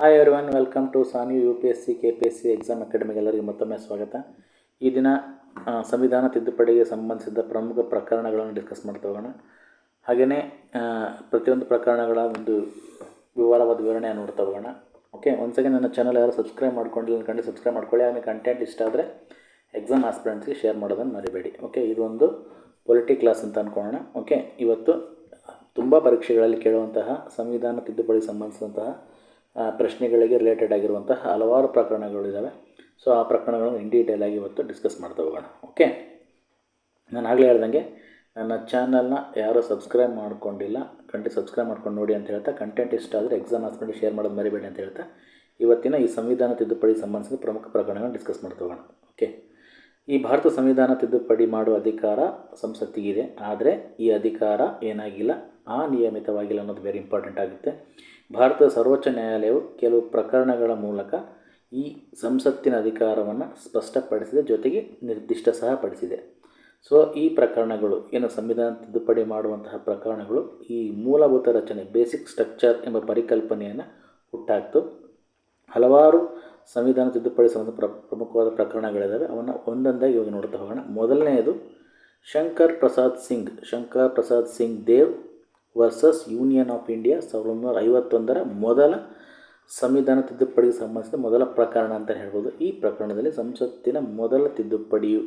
Hi everyone welcome to Sani U P S C K P S C exam ಅಕಾಡೆಮಿಗೆ ಎಲ್ಲರಿಗೂ ಮತ್ತೊಮ್ಮೆ ಸ್ವಾಗತ. ಈ ದಿನ ಸಂವಿಧಾನ ತಿದ್ದುಪಡಿಗೆ ಸಂಬಂಧಿಸಿದ ಪ್ರಮುಖ ಪ್ರಕರಣಗಳನ್ನು ಡಿಸ್ಕಸ್ ಮಾಡ್ತಾ ಹೋಗೋಣ. ಹಾಗೆಯೇ ಪ್ರತಿಯೊಂದು ಪ್ರಕರಣಗಳ ಒಂದು ವಿವರವಾದ ವಿವರಣೆ ನೋಡ್ತಾ ಹೋಗೋಣ. ಓಕೆ ಒಂದು ಸೆಕೆಂಡ್ ನನ್ನ ಚಾನಲ್ ಯಾರು ಸಬ್ಸ್ಕ್ರೈಬ್ ಮಾಡ್ಕೊಂಡಿಲ್ಲ ಅನ್ಕೊಂಡು ಸಬ್ಸ್ಕ್ರೈಬ್ ಮಾಡ್ಕೊಳ್ಳಿ. ಆಮೇಲೆ ಕಂಟೆಂಟ್ ಇಷ್ಟ ಆದರೆ ಎಕ್ಸಾಮ್ ಆಸ್ಪಿರೆಂಟ್ಸ್ಗೆ ಶೇರ್ ಮಾಡೋದನ್ನು ಮರಿಬೇಡಿ. ಓಕೆ ಇದೊಂದು ಪೊಲಿಟಿ ಕ್ಲಾಸ್ ಅಂತ ಅಂದ್ಕೊಳ್ಳೋಣ ಓಕೆ ಇವತ್ತು ತುಂಬ ಪರೀಕ್ಷೆಗಳಲ್ಲಿ ಕೇಳುವಂತಹ ಸಂವಿಧಾನ ತಿದ್ದುಪಡಿಗೆ ಸಂಬಂಧಿಸಿದಂತಹ ಪ್ರಶ್ನೆಗಳಿಗೆ ರಿಲೇಟೆಡ್ ಆಗಿರುವಂತಹ ಹಲವಾರು ಪ್ರಕರಣಗಳಿದ್ದಾವೆ ಸೊ ಆ ಪ್ರಕರಣಗಳನ್ನು ಇನ್ ಡೀಟೇಲ್ ಆಗಿ ಇವತ್ತು ಡಿಸ್ಕಸ್ ಮಾಡ್ತಾ ಹೋಗೋಣ. ಓಕೆ ನಾನು ಆಗಲೇ ಹೇಳ್ದಂಗೆ, ನನ್ನ ಚಾನಲ್ನ ಯಾರೂ ಸಬ್ಸ್ಕ್ರೈಬ್ ಮಾಡ್ಕೊಂಡಿಲ್ಲ ಕಂಟಿ ಸಬ್ಸ್ಕ್ರೈಬ್ ಮಾಡ್ಕೊಂಡು ನೋಡಿ ಅಂತ ಹೇಳ್ತಾ ಕಂಟೆಂಟ್ ಇಷ್ಟ ಆದರೆ ಎಕ್ಸಾಮ್ ಹಾಸ್ಕೊಂಡು ಶೇರ್ ಮಾಡೋದು ಮರಿಬೇಡಿ ಅಂತ ಹೇಳ್ತಾ, ಇವತ್ತಿನ ಈ ಸಂವಿಧಾನ ತಿದ್ದುಪಡಿ ಸಂಬಂಧಿಸಿದ ಪ್ರಮುಖ ಪ್ರಕರಣಗಳನ್ನು ಡಿಸ್ಕಸ್ ಮಾಡ್ತಾ ಹೋಗೋಣ. ಓಕೆ ಈ ಭಾರತ ಸಂವಿಧಾನ ತಿದ್ದುಪಡಿ ಮಾಡುವ ಅಧಿಕಾರ ಸಂಸತ್ತಿಗಿದೆ, ಆದರೆ ಈ ಅಧಿಕಾರ ಏನಾಗಿಲ್ಲ, ಅನಿಯಮಿತವಾಗಿಲ್ಲ ಅನ್ನೋದು ವೆರಿ ಇಂಪಾರ್ಟೆಂಟ್ ಆಗುತ್ತೆ. ಭಾರತದ ಸರ್ವೋಚ್ಚ ನ್ಯಾಯಾಲಯವು ಕೆಲವು ಪ್ರಕರಣಗಳ ಮೂಲಕ ಈ ಸಂಸತ್ತಿನ ಅಧಿಕಾರವನ್ನು ಸ್ಪಷ್ಟಪಡಿಸಿದೆ, ಜೊತೆಗೆ ನಿರ್ದಿಷ್ಟ ಸಹ ಪಡಿಸಿದೆ. ಸೊ ಈ ಪ್ರಕರಣಗಳು, ಏನು ಸಂವಿಧಾನ ತಿದ್ದುಪಡಿ ಮಾಡುವಂತಹ ಪ್ರಕರಣಗಳು, ಈ ಮೂಲಭೂತ ರಚನೆ ಬೇಸಿಕ್ ಸ್ಟ್ರಕ್ಚರ್ ಎಂಬ ಪರಿಕಲ್ಪನೆಯನ್ನು ಹುಟ್ಟಾಕ್ತು. ಹಲವಾರು ಸಂವಿಧಾನ ತಿದ್ದುಪಡಿ ಸಂಬಂಧ ಪ್ರ, ಪ್ರಮುಖವಾದ ಪ್ರಕರಣಗಳಿದ್ದಾವೆ ಅವನ್ನು ಒಂದೊಂದಾಗಿ ಇವಾಗ ನೋಡ್ತಾ ಹೋಗೋಣ. ಮೊದಲನೆಯದು Shankar Prasad Singh. Shankar Prasad Singh Dev versus union of India ಸಾವಿರದ ಒಂಬೈನೂರ ಐವತ್ತೊಂದರ ಮೊದಲ ಸಂವಿಧಾನ ತಿದ್ದುಪಡಿಗೆ ಸಂಬಂಧಿಸಿದ ಮೊದಲ ಪ್ರಕರಣ ಅಂತ ಹೇಳ್ಬೋದು. ಈ ಪ್ರಕರಣದಲ್ಲಿ ಸಂಸತ್ತಿನ ಮೊದಲ ತಿದ್ದುಪಡಿಯು,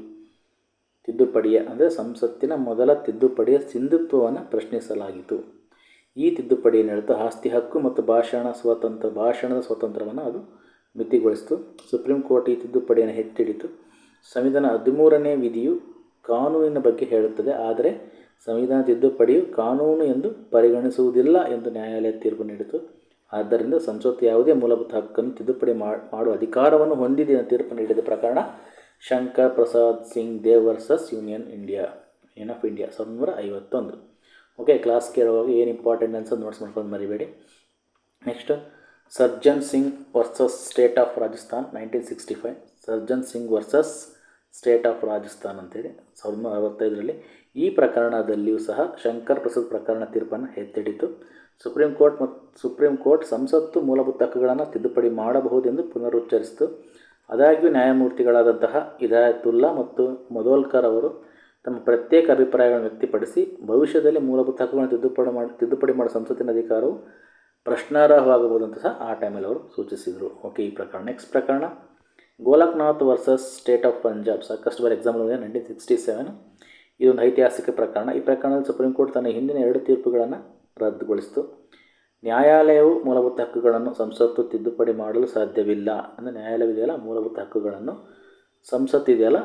ತಿದ್ದುಪಡಿಯ ಅಂದರೆ ಸಂಸತ್ತಿನ ಮೊದಲ ತಿದ್ದುಪಡಿಯ ಸಿಂಧುತ್ವವನ್ನು ಪ್ರಶ್ನಿಸಲಾಯಿತು ಈ ತಿದ್ದುಪಡಿ ಏನು ಹೇಳ್ತು ಆಸ್ತಿ ಹಕ್ಕು ಮತ್ತು ಭಾಷಣ ಸ್ವಾತಂತ್ರ್ಯ ಭಾಷಣದ ಸ್ವಾತಂತ್ರ್ಯವನ್ನು ಅದು ಮಿತಿಗೊಳಿಸಿತು. ಸುಪ್ರೀಂ ಕೋರ್ಟ್ ಈ ತಿದ್ದುಪಡಿಯನ್ನು ಹೆಚ್ಚಿಡಿತು ಸಂವಿಧಾನ ಹದಿಮೂರನೇ ವಿಧಿಯು ಕಾನೂನಿನ ಬಗ್ಗೆ ಹೇಳುತ್ತದೆ. ಆದರೆ ಸಂವಿಧಾನ ತಿದ್ದುಪಡಿಯು ಕಾನೂನು ಎಂದು ಪರಿಗಣಿಸುವುದಿಲ್ಲ ಎಂದು ನ್ಯಾಯಾಲಯ ತೀರ್ಪು ನೀಡಿತು. ಆದ್ದರಿಂದ ಸಂಸತ್ತು ಯಾವುದೇ ಮೂಲಭೂತ ಹಕ್ಕನ್ನು ತಿದ್ದುಪಡಿ ಮಾಡುವ ಅಧಿಕಾರವನ್ನು ಹೊಂದಿದೆ ಎಂದು ತೀರ್ಪು ನೀಡಿದ ಪ್ರಕರಣ Shankar Prasad Singh Dev versus union India union of India, ಸಾವಿರದ ಐವತ್ತೊಂದು. ಓಕೆ, ಕ್ಲಾಸ್ ಕೇಳುವಾಗ ಏನು ಇಂಪಾರ್ಟೆಂಟ್ ಅನ್ಸೋದು ನೋಟ್ಸ್ ಮಾಡ್ಕೊಂಡು ಮರಿಬೇಡಿ. Next, Sajjan Singh versus state of Rajasthan, nineteen sixty five. Sajjan Singh versus state of Rajasthan ಅಂತೇಳಿ ಸಾವಿರದ ಒಂಬೈನೂರ ಅರವತ್ತೈದರಲ್ಲಿ ಈ ಪ್ರಕರಣದಲ್ಲಿಯೂ ಸಹ ಶಂಕರ್ ಪ್ರಸಾದ್ ಪ್ರಕರಣ ತೀರ್ಪನ್ನು ಎತ್ತಿಡಿತು. ಸುಪ್ರೀಂ ಕೋರ್ಟ್ ಮತ್ತು ಸುಪ್ರೀಂ ಕೋರ್ಟ್ ಸಂಸತ್ತು ಮೂಲಭೂತ ಹಕ್ಕುಗಳನ್ನು ತಿದ್ದುಪಡಿ ಮಾಡಬಹುದೆಂದು ಪುನರುಚ್ಚರಿಸಿತು. ಆದಾಗ್ಯೂ ನ್ಯಾಯಮೂರ್ತಿಗಳಾದಂತಹ ಹಿದಾಯತುಲ್ಲಾ ಮತ್ತು ಮದೋಲ್ಕರ್ ಅವರು ತಮ್ಮ ಪ್ರತ್ಯೇಕ ಅಭಿಪ್ರಾಯಗಳನ್ನು ವ್ಯಕ್ತಪಡಿಸಿ, ಭವಿಷ್ಯದಲ್ಲಿ ಮೂಲಭೂತ ಹಕ್ಕುಗಳನ್ನು ತಿದ್ದುಪಡಿ ಮಾಡಿ, ತಿದ್ದುಪಡಿ ಮಾಡುವ ಸಂಸತ್ತಿನ ಅಧಿಕಾರವು ಪ್ರಶ್ನಾರ್ಹವಾಗಬಹುದು ಅಂತ ಸಹ ಆ ಟೈಮಲ್ಲಿ ಅವರು ಸೂಚಿಸಿದರು. ಓಕೆ, ಈ ಪ್ರಕರಣ, ನೆಕ್ಸ್ಟ್ ಪ್ರಕರಣ. Golaknath versus state of Punjab. ಸಾಕಷ್ಟು ಬಾರಿ ಎಕ್ಸಾಮ್ ನೈನ್ಟೀನ್ ಸಿಕ್ಸ್ಟಿ ಸೆವೆನ್ ಇದೊಂದು ಐತಿಹಾಸಿಕ ಪ್ರಕರಣ. ಈ ಪ್ರಕರಣದಲ್ಲಿ ಸುಪ್ರೀಂ ಕೋರ್ಟ್ ತನ್ನ ಹಿಂದಿನ ಎರಡು ತೀರ್ಪುಗಳನ್ನು ರದ್ದುಗೊಳಿಸಿತು. ನ್ಯಾಯಾಲಯವು ಮೂಲಭೂತ ಹಕ್ಕುಗಳನ್ನು ಸಂಸತ್ತು ತಿದ್ದುಪಡಿ ಮಾಡಲು ಸಾಧ್ಯವಿಲ್ಲ ಅಂದರೆ ನ್ಯಾಯಾಲಯವಿದೆಯಲ್ಲ, ಮೂಲಭೂತ ಹಕ್ಕುಗಳನ್ನು ಸಂಸತ್ತು ಇದೆಯಲ್ಲ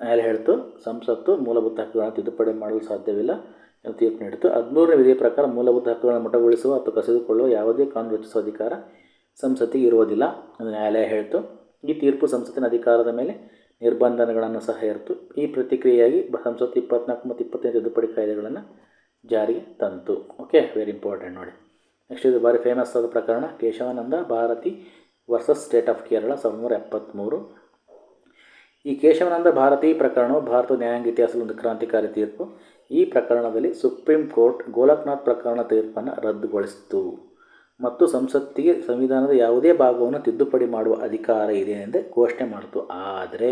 ನ್ಯಾಯಾಲಯ ಹೇಳ್ತು, ಸಂಸತ್ತು ಮೂಲಭೂತ ಹಕ್ಕುಗಳನ್ನು ತಿದ್ದುಪಡಿ ಮಾಡಲು ಸಾಧ್ಯವಿಲ್ಲ ಎಂದು ತೀರ್ಪು ನೀಡಿತು. ಹದಿಮೂರನೇ ವಿಧಿಯ ಪ್ರಕಾರ ಮೂಲಭೂತ ಹಕ್ಕುಗಳನ್ನು ಮುಟಗೊಳಿಸುವ ಅಥವಾ ಕಸಿದುಕೊಳ್ಳುವ ಯಾವುದೇ ಕಾನೂನು ರಚಿಸುವ ಅಧಿಕಾರ ಸಂಸತ್ತಿಗೆ ಇರುವುದಿಲ್ಲ ಎಂದು ನ್ಯಾಯಾಲಯ ಹೇಳ್ತು. ಈ ತೀರ್ಪು ಸಂಸತ್ತಿನ ಅಧಿಕಾರದ ಮೇಲೆ ನಿರ್ಬಂಧನಗಳನ್ನು ಸಹ ಇರ್ತು ಈ ಪ್ರತಿಕ್ರಿಯೆಯಾಗಿ ಸಂಸತ್ ಸಂಸತ್ತು ಇಪ್ಪತ್ನಾಲ್ಕು ಮತ್ತು ಇಪ್ಪತ್ತೈದು ತಿದ್ದುಪಡಿ ಕಾಯ್ದೆಗಳನ್ನು ಜಾರಿಗೆ ತಂತು. ಓಕೆ, ವೆರಿ ಇಂಪಾರ್ಟೆಂಟ್ ನೋಡಿ. ನೆಕ್ಸ್ಟ್ ಇದು ಭಾರಿ ಫೇಮಸ್ ಆದ ಪ್ರಕರಣ, Kesavananda Bharati versus state of Kerala ಸಾವಿರದ ಒಂಬೈನೂರ ಎಪ್ಪತ್ತ್ಮೂರು ಈ ಕೇಶವಾನಂದ ಭಾರತಿ ಪ್ರಕರಣವು ಭಾರತದ ನ್ಯಾಯಾಂಗ ಇತಿಹಾಸದ ಒಂದು ಕ್ರಾಂತಿಕಾರಿ ತೀರ್ಪು. ಈ ಪ್ರಕರಣದಲ್ಲಿ ಸುಪ್ರೀಂ ಕೋರ್ಟ್ ಗೋಲಕ್ನಾಥ್ ಪ್ರಕರಣ ತೀರ್ಪನ್ನು ರದ್ದುಗೊಳಿಸಿತು. ಮತ್ತು ಸಂಸತ್ತಿಗೆ ಸಂವಿಧಾನದ ಯಾವುದೇ ಭಾಗವನ್ನು ತಿದ್ದುಪಡಿ ಮಾಡುವ ಅಧಿಕಾರ ಇದೆ ಎಂದು ಘೋಷಣೆ ಮಾಡಿತು. ಆದರೆ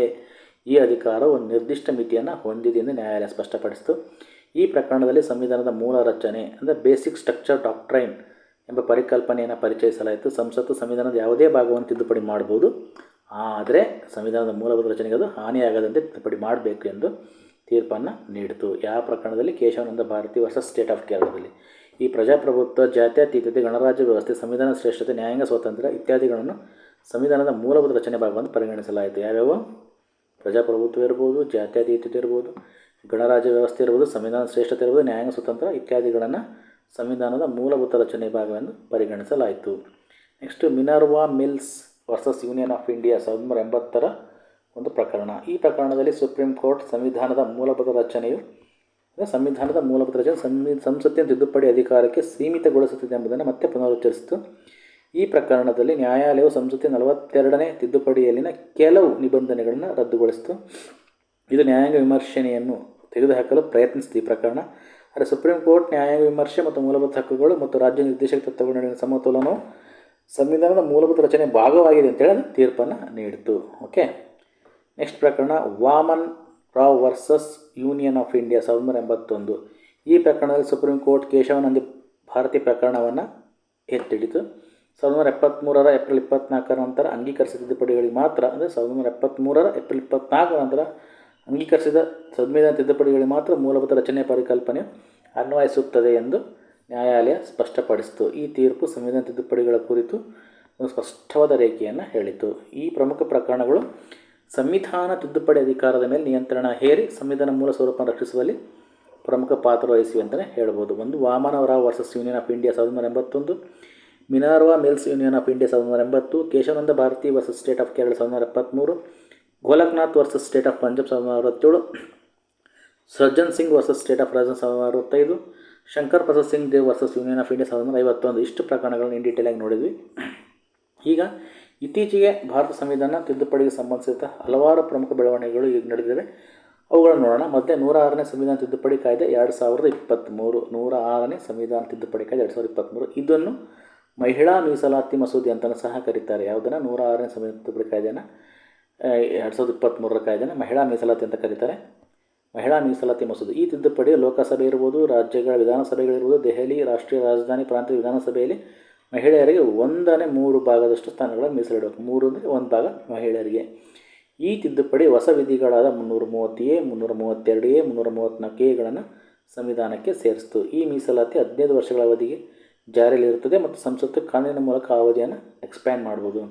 ಈ ಅಧಿಕಾರವು ಒಂದು ನಿರ್ದಿಷ್ಟ ಮಿತಿಯನ್ನು ಹೊಂದಿದೆ ಎಂದು ನ್ಯಾಯಾಲಯ ಸ್ಪಷ್ಟಪಡಿಸಿತು. ಈ ಪ್ರಕರಣದಲ್ಲಿ ಸಂವಿಧಾನದ ಮೂಲ ರಚನೆ, ಅಂದರೆ ಬೇಸಿಕ್ ಸ್ಟ್ರಕ್ಚರ್ ಡಾಕ್ಟ್ರೈನ್ ಎಂಬ ಪರಿಕಲ್ಪನೆಯನ್ನು ಪರಿಚಯಿಸಲಾಯಿತು. ಸಂಸತ್ತು ಸಂವಿಧಾನದ ಯಾವುದೇ ಭಾಗವನ್ನು ತಿದ್ದುಪಡಿ ಮಾಡ್ಬೋದು ಆದರೆ ಸಂವಿಧಾನದ ಮೂಲಭೂತ ರಚನೆಗೆ ಅದು ಹಾನಿಯಾಗದಂತೆ ತಿದ್ದುಪಡಿ ಮಾಡಬೇಕು ಎಂದು ತೀರ್ಪನ್ನು ನೀಡಿತು. ಯಾವ ಪ್ರಕರಣದಲ್ಲಿ Kesavananda Bharati versus state of ಕೇರಳದಲ್ಲಿ ಈ ಪ್ರಜಾಪ್ರಭುತ್ವ ಜಾತ್ಯತೀತತೆ ಗಣರಾಜ್ಯ ವ್ಯವಸ್ಥೆ, ಸಂವಿಧಾನ ಶ್ರೇಷ್ಠತೆ, ನ್ಯಾಯಾಂಗ ಸ್ವಾತಂತ್ರ್ಯ ಇತ್ಯಾದಿಗಳನ್ನು ಸಂವಿಧಾನದ ಮೂಲಭೂತ ರಚನೆ ಭಾಗವನ್ನು ಪರಿಗಣಿಸಲಾಯಿತು. ಯಾವ್ಯಾವ? ಪ್ರಜಾಪ್ರಭುತ್ವ ಇರ್ಬೋದು ಜಾತ್ಯತೀತತೆ ಇರ್ಬೋದು, ಗಣರಾಜ್ಯ ವ್ಯವಸ್ಥೆ ಇರ್ಬೋದು, ಸಂವಿಧಾನ ಶ್ರೇಷ್ಠತೆ ಇರ್ಬೋದು, ನ್ಯಾಯಾಂಗ ಸ್ವತಂತ್ರ ಇತ್ಯಾದಿಗಳನ್ನು ಸಂವಿಧಾನದ ಮೂಲಭೂತ ರಚನೆ ಭಾಗವೆಂದು ಪರಿಗಣಿಸಲಾಯಿತು. Next Minerva mills versus union of India, ಸಾವಿರದ ಒಂಬೈನೂರ ಎಂಬತ್ತರ ಒಂದು ಪ್ರಕರಣ. ಈ ಪ್ರಕರಣದಲ್ಲಿ ಸುಪ್ರೀಂ ಕೋರ್ಟ್ ಸಂವಿಧಾನದ ಮೂಲಭೂತ ರಚನೆಯು ಸಂವಿಧಾನದ ಮೂಲಭೂತ ರಚನೆ ಸಂವಿ, ಸಂಸತ್ತಿನ ತಿದ್ದುಪಡಿ ಅಧಿಕಾರಕ್ಕೆ ಸೀಮಿತಗೊಳಿಸುತ್ತದೆ ಎಂಬುದನ್ನು ಮತ್ತೆ ಪುನರುಚ್ಚರಿಸಿತು. ಈ ಪ್ರಕರಣದಲ್ಲಿ ನ್ಯಾಯಾಲಯವು ಸಂಸತ್ತಿನ ನಲವತ್ತೆರಡನೇ ತಿದ್ದುಪಡಿಯಲ್ಲಿನ ಕೆಲವು ನಿಬಂಧನೆಗಳನ್ನು ರದ್ದುಗೊಳಿಸಿತು. ಇದು ನ್ಯಾಯಾಂಗ ವಿಮರ್ಶನೆಯನ್ನು ತೆಗೆದುಹಾಕಲು ಪ್ರಯತ್ನಿಸಿತು ಈ ಪ್ರಕರಣ. ಆದರೆ ಸುಪ್ರೀಂ ಕೋರ್ಟ್ ನ್ಯಾಯಾಂಗ ವಿಮರ್ಶೆ ಮತ್ತು ಮೂಲಭೂತ ಹಕ್ಕುಗಳು ಮತ್ತು ರಾಜ್ಯ ನಿರ್ದೇಶಕ ತತ್ವಗಳ ನಡುವಿನ ಸಮತೋಲನವು ಸಂವಿಧಾನದ ಮೂಲಭೂತ ರಚನೆ ಭಾಗವಾಗಿದೆ ಅಂತೇಳಿ ಅದು ತೀರ್ಪನ್ನು ನೀಡಿತು. ಓಕೆ? ನೆಕ್ಸ್ಟ್ ಪ್ರಕರಣ Waman Rao versus union of India ಸಾವಿರದ ಎಂಬತ್ತೊಂದು. ಈ ಪ್ರಕರಣದಲ್ಲಿ ಸುಪ್ರೀಂ ಕೋರ್ಟ್ ಕೇಶವನಂದಿ ಭಾರತಿ ಪ್ರಕರಣವನ್ನು ಎತ್ತಿಡಿತು. ಸಾವಿರದ ಒಂಬೈನೂರ ಎಪ್ಪತ್ತ್ಮೂರರ ಏಪ್ರಿಲ್ ಇಪ್ಪತ್ನಾಲ್ಕರ ನಂತರ ಅಂಗೀಕರಿಸಿದ ತಿದ್ದುಪಡಿಗಳಿಗೆ ಮಾತ್ರ, ಅಂದರೆ ಸಾವಿರದ ಒಂಬೈನೂರ ಎಪ್ಪತ್ತ್ಮೂರರ ಏಪ್ರಿಲ್ ಇಪ್ಪತ್ನಾಲ್ಕರ ನಂತರ ಅಂಗೀಕರಿಸಿದ ಸಂವಿಧಾನ ತಿದ್ದುಪಡಿಗಳಿಗೆ ಮಾತ್ರ ಮೂಲಭೂತ ರಚನೆ ಪರಿಕಲ್ಪನೆ ಅನ್ವಯಿಸುತ್ತದೆ ಎಂದು ನ್ಯಾಯಾಲಯ ಸ್ಪಷ್ಟಪಡಿಸಿತು. ಈ ತೀರ್ಪು ಸಂವಿಧಾನ ತಿದ್ದುಪಡಿಗಳ ಕುರಿತು ಒಂದು ಸ್ಪಷ್ಟವಾದ ರೇಖೆಯನ್ನು ಹೇಳಿತು. ಈ ಪ್ರಮುಖ ಪ್ರಕರಣಗಳು ಸಂವಿಧಾನ ತಿದ್ದುಪಡಿ ಅಧಿಕಾರದ ಮೇಲೆ ನಿಯಂತ್ರಣ ಹೇರಿ ಸಂವಿಧಾನ ಮೂಲ ಸ್ವರೂಪವನ್ನು ರಕ್ಷಿಸುವಲ್ಲಿ ಪ್ರಮುಖ ಪಾತ್ರ ವಹಿಸಿವೆ ಅಂತಲೇ ಹೇಳ್ಬೋದು. ಒಂದು Waman Rao versus union of India ಸಾವಿರದ ಒಂಬೈನೂರ ಎಂಬತ್ತೊಂದು, Minerva mills union of India ಸಾವಿರದ ಒಂಬೈನೂರ ಎಂಬತ್ತು Kesavananda Bharati versus state of Kerala ಸಾವಿರದ ಒಂಬೈನೂರ ಎಪ್ಪತ್ತ್ಮೂರು Golaknath versus state of Punjab ಸಾವಿರದ ಒಂಬೈನೂರ ಅರವತ್ತೇಳು, Sajjan Singh versus state of Rajasthan ಸಾವಿರದ ಒಂಬೈನೂರ ಅರವತ್ತೈದು, Shankari Prasad Singh Deo versus union of India ಸಾವಿರದ ಒಂಬೈನೂರ ಐವತ್ತೊಂದು. ಇಷ್ಟು ಪ್ರಕರಣಗಳನ್ನು ಇನ್ ಡೀಟೇಲಾಗಿ ನೋಡಿದ್ವಿ. ಈಗ ಇತ್ತೀಚೆಗೆ ಭಾರತ ಸಂವಿಧಾನ ತಿದ್ದುಪಡಿಗೆ ಸಂಬಂಧಿಸಿದ ಹಲವಾರು ಪ್ರಮುಖ ಬೆಳವಣಿಗೆಗಳು ಈಗ ನಡೆದಿವೆ. ಅವುಗಳನ್ನು ನೋಡೋಣ. ಮತ್ತೆ ನೂರ ಆರನೇ ಸಂವಿಧಾನ ತಿದ್ದುಪಡಿ ಕಾಯ್ದೆ ಎರಡು ಸಾವಿರದ ಇಪ್ಪತ್ತ್ಮೂರು ನೂರ ಆರನೇ ಸಂವಿಧಾನ ತಿದ್ದುಪಡಿ ಕಾಯ್ದೆ ಎರಡು ಸಾವಿರದ ಇಪ್ಪತ್ತ್ಮೂರು ಇದನ್ನು ಮಹಿಳಾ ಮೀಸಲಾತಿ ಮಸೂದೆ ಅಂತಲೂ ಸಹ ಕರೀತಾರೆ. ಯಾವುದನ್ನು ನೂರ ಆರನೇ ಸಂವಿಧಾನ ತಿದ್ದುಪಡಿ ಕಾಯ್ದೆನ ಎರಡು ಸಾವಿರದ ಇಪ್ಪತ್ತ್ಮೂರರ ಕಾಯ್ದೆನ ಮಹಿಳಾ ಮೀಸಲಾತಿ ಅಂತ ಕರೀತಾರೆ. ಮಹಿಳಾ ಮೀಸಲಾತಿ ಮಸೂದೆ. ಈ ತಿದ್ದುಪಡಿ ಲೋಕಸಭೆ ಇರ್ಬೋದು, ರಾಜ್ಯಗಳ ವಿಧಾನಸಭೆಗಳಿರ್ಬೋದು, ದೆಹಲಿ ರಾಷ್ಟ್ರೀಯ ರಾಜಧಾನಿ ಪ್ರಾಂತ್ಯ ವಿಧಾನಸಭೆಯಲ್ಲಿ ಮಹಿಳೆಯರಿಗೆ ಒಂದನೇ ಮೂರು ಭಾಗದಷ್ಟು ಸ್ಥಾನಗಳನ್ನು ಮೀಸಲಿಡಬೇಕು. ಮೂರು ಅಂದರೆ ಒಂದು ಭಾಗ ಮಹಿಳೆಯರಿಗೆ. ಈ ತಿದ್ದುಪಡಿ ಹೊಸ ವಿಧಿಗಳಾದ ಮುನ್ನೂರ ಮೂವತ್ತು ಎ ಮುನ್ನೂರ ಮೂವತ್ತೆರಡು ಎ ಮುನ್ನೂರ ಮೂವತ್ತ್ನಾಲ್ಕು ಎಗಳನ್ನು ಸಂವಿಧಾನಕ್ಕೆ ಸೇರಿಸ್ತು. ಈ ಮೀಸಲಾತಿ ಹದಿನೈದು ವರ್ಷಗಳ ಅವಧಿಗೆ ಜಾರಿಯಲ್ಲಿರುತ್ತದೆ ಮತ್ತು ಸಂಸತ್ತು ಕಾನೂನಿನ ಮೂಲಕ ಅವಧಿಯನ್ನು ಎಕ್ಸ್ಪ್ಯಾಂಡ್ ಮಾಡ್ಬೋದು.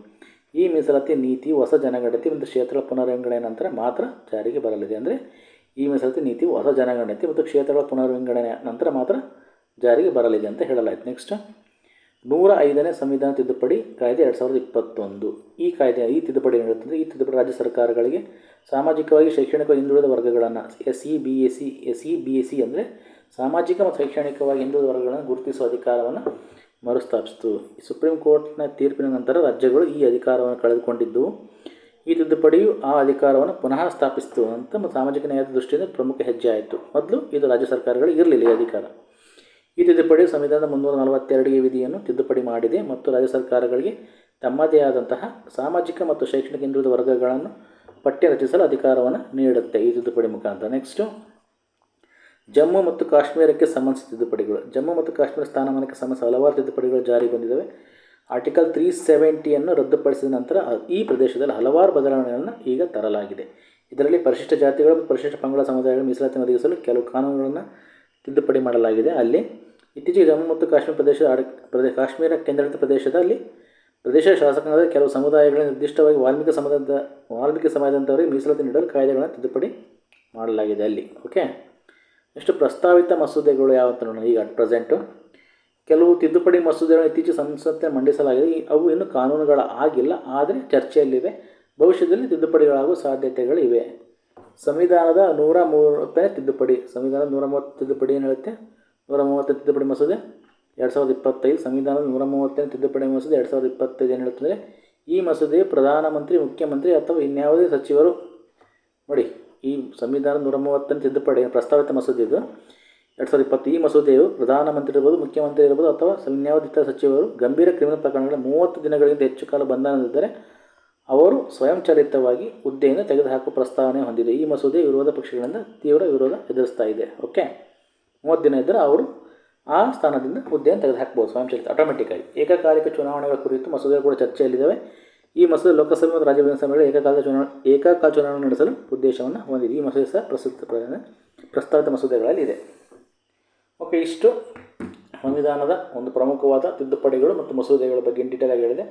ಈ ಮೀಸಲಾತಿ ನೀತಿ, ಹೊಸ ಜನಗಣತಿ ಮತ್ತು ಕ್ಷೇತ್ರಗಳ ಪುನರ್ವಿಂಗಡಣೆ ನಂತರ ಮಾತ್ರ ಜಾರಿಗೆ ಬರಲಿದೆ. ಅಂದರೆ ಈ ಮೀಸಲಾತಿ ನೀತಿ, ಹೊಸ ಜನಗಣತಿ ಮತ್ತು ಕ್ಷೇತ್ರಗಳ ಪುನರ್ವಿಂಗಡಣೆ ನಂತರ ಮಾತ್ರ ಜಾರಿಗೆ ಬರಲಿದೆ ಅಂತ ಹೇಳಲಾಯಿತು. ನೆಕ್ಸ್ಟ್ ನೂರ ಐದನೇ ಸಂವಿಧಾನ ತಿದ್ದುಪಡಿ ಕಾಯ್ದೆ ಎರಡು ಸಾವಿರದ ಇಪ್ಪತ್ತೊಂದು. ಈ ಕಾಯ್ದೆ, ಈ ತಿದ್ದುಪಡಿ ಏನಿರುತ್ತೆ ಈ ತಿದ್ದುಪಡಿ ರಾಜ್ಯ ಸರ್ಕಾರಗಳಿಗೆ ಸಾಮಾಜಿಕವಾಗಿ ಶೈಕ್ಷಣಿಕ ಹಿಂದುಳಿದ ವರ್ಗಗಳನ್ನು S E B C S E B C S C ಅಂದರೆ ಸಾಮಾಜಿಕ ಮತ್ತು ಶೈಕ್ಷಣಿಕವಾಗಿ ಹಿಂದುಳಿದ ವರ್ಗಗಳನ್ನು ಗುರುತಿಸುವ ಅಧಿಕಾರವನ್ನು ಮರುಸ್ಥಾಪಿಸಿತು. ಸುಪ್ರೀಂ ಕೋರ್ಟ್ನ ತೀರ್ಪಿನ ನಂತರ ರಾಜ್ಯಗಳು ಈ ಅಧಿಕಾರವನ್ನು ಕಳೆದುಕೊಂಡಿದ್ದವು ಈ ತಿದ್ದುಪಡಿಯು ಆ ಅಧಿಕಾರವನ್ನು ಪುನಃ ಸ್ಥಾಪಿಸಿತು ಅಂತ ಮತ್ತು ಸಾಮಾಜಿಕ ನ್ಯಾಯದ ದೃಷ್ಟಿಯಿಂದ ಪ್ರಮುಖ ಹೆಜ್ಜೆ ಆಯಿತು. ಮೊದಲು ಇದು ರಾಜ್ಯ ಸರ್ಕಾರಗಳಿಗೆ ಇರಲಿಲ್ಲ ಈ ಅಧಿಕಾರ. ಈ ತಿದ್ದುಪಡಿ ಸಂವಿಧಾನದ ಮುನ್ನೂರ ನಲವತ್ತೆರಡಿಗೆ ವಿಧಿಯನ್ನು ತಿದ್ದುಪಡಿ ಮಾಡಿದೆ ಮತ್ತು ರಾಜ್ಯ ಸರ್ಕಾರಗಳಿಗೆ ತಮ್ಮದೇ ಆದಂತಹ ಸಾಮಾಜಿಕ ಮತ್ತು ಶೈಕ್ಷಣಿಕ ಹಿಂದುಳಿದ ವರ್ಗಗಳನ್ನು ಪಠ್ಯ ರಚಿಸಲು ಅಧಿಕಾರವನ್ನು ನೀಡುತ್ತೆ ಈ ತಿದ್ದುಪಡಿ ಮುಖಾಂತರ. ನೆಕ್ಸ್ಟು ಜಮ್ಮು ಮತ್ತು ಕಾಶ್ಮೀರಕ್ಕೆ ಸಂಬಂಧಿಸಿದ ತಿದ್ದುಪಡಿಗಳು. ಜಮ್ಮು ಮತ್ತು ಕಾಶ್ಮೀರ ಸ್ಥಾನಮಾನಕ್ಕೆ ಸಂಬಂಧಿಸಿದ ಹಲವಾರು ತಿದ್ದುಪಡಿಗಳು ಜಾರಿ ಬಂದಿದ್ದಾವೆ. ಆರ್ಟಿಕಲ್ ತ್ರೀ ಸೆವೆಂಟಿಯನ್ನು ರದ್ದುಪಡಿಸಿದ ನಂತರ ಈ ಪ್ರದೇಶದಲ್ಲಿ ಹಲವಾರು ಬದಲಾವಣೆಗಳನ್ನು ಈಗ ತರಲಾಗಿದೆ. ಇದರಲ್ಲಿ ಪರಿಶಿಷ್ಟ ಜಾತಿಗಳು ಮತ್ತು ಪರಿಶಿಷ್ಟ ಪಂಗಡ ಸಮುದಾಯಗಳ ಮೀಸಲಾತಿ ಒದಗಿಸಲು ಕೆಲವು ಕಾನೂನುಗಳನ್ನು ತಿದ್ದುಪಡಿ ಮಾಡಲಾಗಿದೆ. ಅಲ್ಲಿ ಇತ್ತೀಚೆಗೆ ಜಮ್ಮು ಮತ್ತು ಕಾಶ್ಮೀರ ಪ್ರದೇಶದ ಆಡ ಪ್ರದೇಶ ಕಾಶ್ಮೀರ ಕೇಂದ್ರಾಡಳಿತ ಪ್ರದೇಶದಲ್ಲಿ ಪ್ರದೇಶ ಶಾಸಕಾಂಗದ ಕೆಲವು ಸಮುದಾಯಗಳಿಗೆ ನಿರ್ದಿಷ್ಟವಾಗಿ ವಾಲ್ಮೀಕಿ ಸಮಾಜದ ವಾಲ್ಮೀಕಿ ಸಮಾಜದಂಥವರಿಗೆ ಮೀಸಲಾತಿ ನೀಡಲು ಕಾಯ್ದೆಗಳನ್ನು ತಿದ್ದುಪಡಿ ಮಾಡಲಾಗಿದೆ ಅಲ್ಲಿ. ಓಕೆ? ನೆಕ್ಸ್ಟ್ ಪ್ರಸ್ತಾವಿತ ಮಸೂದೆಗಳು ಯಾವ ಅಂತ ನೋಡೋಣ. ಈಗ ಅಟ್ ಪ್ರೆಸೆಂಟು ಕೆಲವು ತಿದ್ದುಪಡಿ ಮಸೂದೆಗಳನ್ನು ಇತ್ತೀಚೆಗೆ ಸಂಸತ್ತೆ ಮಂಡಿಸಲಾಗಿದೆ. ಅವು ಇನ್ನೂ ಕಾನೂನುಗಳ ಆಗಿಲ್ಲ, ಆದರೆ ಚರ್ಚೆಯಲ್ಲಿವೆ. ಭವಿಷ್ಯದಲ್ಲಿ ತಿದ್ದುಪಡಿಗಳಾಗುವ ಸಾಧ್ಯತೆಗಳಿವೆ. ಸಂವಿಧಾನದ ನೂರ ಮೂವತ್ತನೇ ತಿದ್ದುಪಡಿ. ಸಂವಿಧಾನದ ನೂರ ಮೂವತ್ತು ತಿದ್ದುಪಡಿ ಏನು ಹೇಳುತ್ತೆ? ನೂರ ಮೂವತ್ತನೇ ತಿದ್ದುಪಡಿ ಮಸೂದೆ? ಎರಡು ಸಾವಿರದ ಇಪ್ಪತ್ತೈದು ಸಂವಿಧಾನದ ನೂರ ಮೂವತ್ತನೇ ತಿದ್ದುಪಡಿ ಮಸೂದೆ ಎರಡು ಸಾವಿರದ ಇಪ್ಪತ್ತೈದು ಏನು ಹೇಳುತ್ತದೆ? ಈ ಮಸೂದೆಯು ಪ್ರಧಾನಮಂತ್ರಿ, ಮುಖ್ಯಮಂತ್ರಿ ಅಥವಾ ಇನ್ಯಾವುದೇ ಸಚಿವರು ನೋಡಿ, ಈ ಸಂವಿಧಾನ ನೂರ ಮೂವತ್ತನೇ ತಿದ್ದುಪಡಿ ಪ್ರಸ್ತಾವಿತ ಮಸೂದೆ ಇದು? ಎರಡು ಸಾವಿರದ ಇಪ್ಪತ್ತು ಈ ಮಸೂದೆಯು ಪ್ರಧಾನಮಂತ್ರಿ ಇರ್ಬೋದು, ಮುಖ್ಯಮಂತ್ರಿ ಇರ್ಬೋದು ಅಥವಾ ಇನ್ಯಾವುದೇ ಇತರ ಸಚಿವರು ಗಂಭೀರ ಕ್ರಿಮಿನಲ್ ಪ್ರಕರಣಗಳ ಮೂವತ್ತು ದಿನಗಳಿಗಿಂತ ಹೆಚ್ಚು ಕಾಲ ಬಂಧನದಿದ್ದರೆ ಅವರು ಸ್ವಯಂಚಾಲಿತವಾಗಿ ಹುದ್ದೆಯಿಂದ ತೆಗೆದುಹಾಕುವ ಪ್ರಸ್ತಾವನೆ ಹೊಂದಿದೆ. ಈ ಮಸೂದೆ ವಿರೋಧ ಪಕ್ಷಗಳಿಂದ ತೀವ್ರ ವಿರೋಧ ಎದುರಿಸ್ತಾ ಇದೆ. ಓಕೆ? ಮೂವತ್ತು ದಿನ ಇದ್ದರೆ ಅವರು ಆ ಸ್ಥಾನದಿಂದ ಹುದ್ದೆಯನ್ನು ತೆಗೆದುಹಾಕ್ಬೋದು ಸ್ವಯಂಚಾಲಿತ ಆಟೋಮೆಟಿಕ್ಕಾಗಿ ಏಕಕಾಲಿಕ ಚುನಾವಣೆಗಳ ಕುರಿತು ಮಸೂದೆ ಕೂಡ ಚರ್ಚೆಯಲ್ಲಿದ್ದಾವೆ. ಈ ಮಸೂದೆ ಲೋಕಸಭೆ ಮತ್ತು ರಾಜ್ಯ ವಿಧಾನಸಭೆಗಳ ಏಕಕಾಲ ಚುನಾವಣೆ ಏಕಕಾಲ ಚುನಾವಣೆ ನಡೆಸಲು ಉದ್ದೇಶವನ್ನು ಹೊಂದಿದೆ. ಈ ಮಸೂದೆ ಸಹ ಪ್ರಸ್ತುತ ಪ್ರಸ್ತಾವಿತ ಮಸೂದೆಗಳಲ್ಲಿ ಇದೆ. ಓಕೆ, ಇಷ್ಟು. ಸಂವಿಧಾನದ ಒಂದು ಪ್ರಮುಖವಾದ ತಿದ್ದುಪಡಿಗಳು ಮತ್ತು ಮಸೂದೆಗಳ ಬಗ್ಗೆ ಇನ್ ಡೀಟೇಲ್ ಆಗಿ ಹೇಳಿದೆ.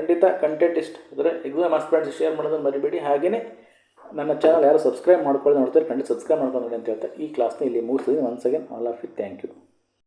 ಖಂಡಿತ ಕಂಟೆಂಟ್ ಇಷ್ಟ ಅಂದರೆ ಎಕ್ಸಾಮ್ ಆಸ್ಪೆಂಟ್ಸ್ ಶೇರ್ ಮಾಡೋದನ್ನು ಮರಿಬೇಡಿ. ಹಾಗೆಯೇ ನನ್ನ ಚಾನಲ್ ಯಾರು ಸಬ್ಸ್ಕ್ರೈಬ್ ಮಾಡ್ಕೊಳ್ಳಿ ನೋಡ್ತಾರೆ, ಖಂಡಿತ ಸಬ್ಸ್ಕ್ರೈಬ್ ಮಾಡ್ಕೊಂಡು ನೋಡಿ ಅಂತ ಹೇಳ್ತಾ ಈ ಕ್ಲಾಸ್ನ ಇಲ್ಲಿ ಮುಗಿಸ್ತೀನಿ. Once again all of you thank you